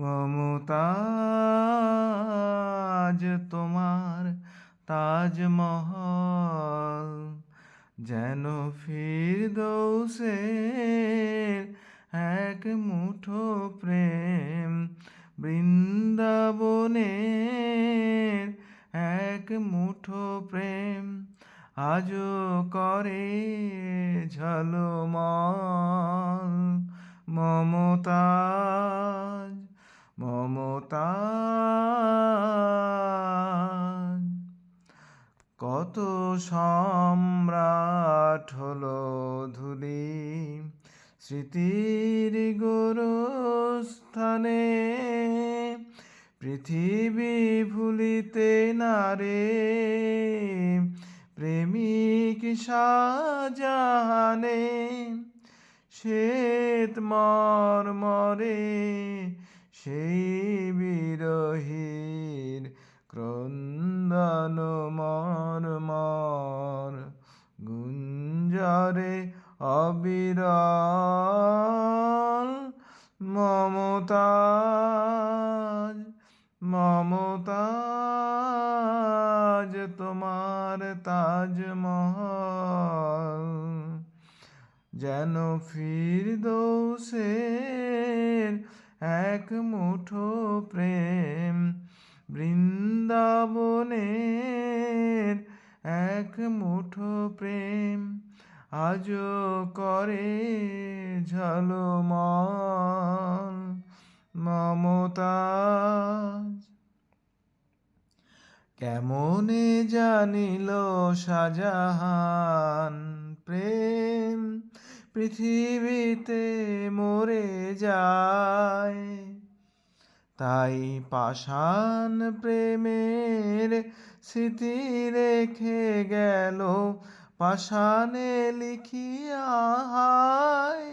মমতাজ তোমার তাজমহল যেন ফির ফিরদৌসের এক মুঠো প্রেম বৃন্দাবনের এক মুঠো প্রেম আজও করে ঝলমল। কত সম্রাট হলো ধুলি। স্মৃতির গোরস্থানে পৃথিবী ভুলিতে না রে। প্রেমিক শাহজাহানে শ্বেত মর্মরে সেই বিরহীর ক্রন্দন মর্মর গুঞ্জরে অবিরল মমতাজ মমতাজ তোমার তাজমহল। যেন ফির ফিরদৌসের এক মুঠো প্রেম বৃন্দাবনের এক মুঠো প্রেম আজও করে ঝলমল মমতাজ। কেমনে জানিল শাহজাহান প্রেম? পৃথিবীতে মরে যায়। তাই পাষাণ প্রেমের স্মৃতি রেখে গেল পাষাণে লিখিয়া হায়,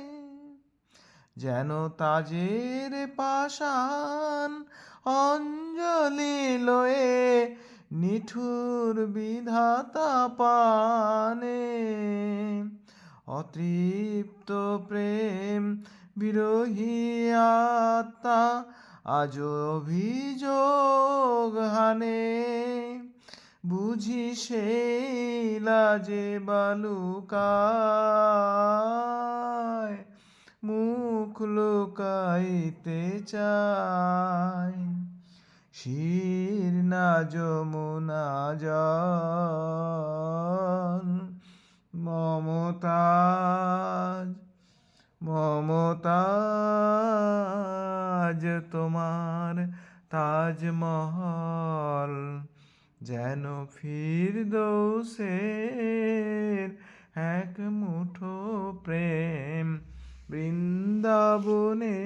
যেন তাজের পাষাণ অঞ্জলি লয়ে নিঠুর বিধাতা পানে। অতৃপ্ত প্রেম বিরহী আত্মা আজ অভিযোগ হানে। বুঝি সেই লাজে বালুকায় মুখ লুকাইতে চায়। শির না যমুনা জল, মমতাজ মমতাজ তোমার তাজমহল। যেন ফিরদৌসের এক মুঠো প্রেম বৃন্দাবনে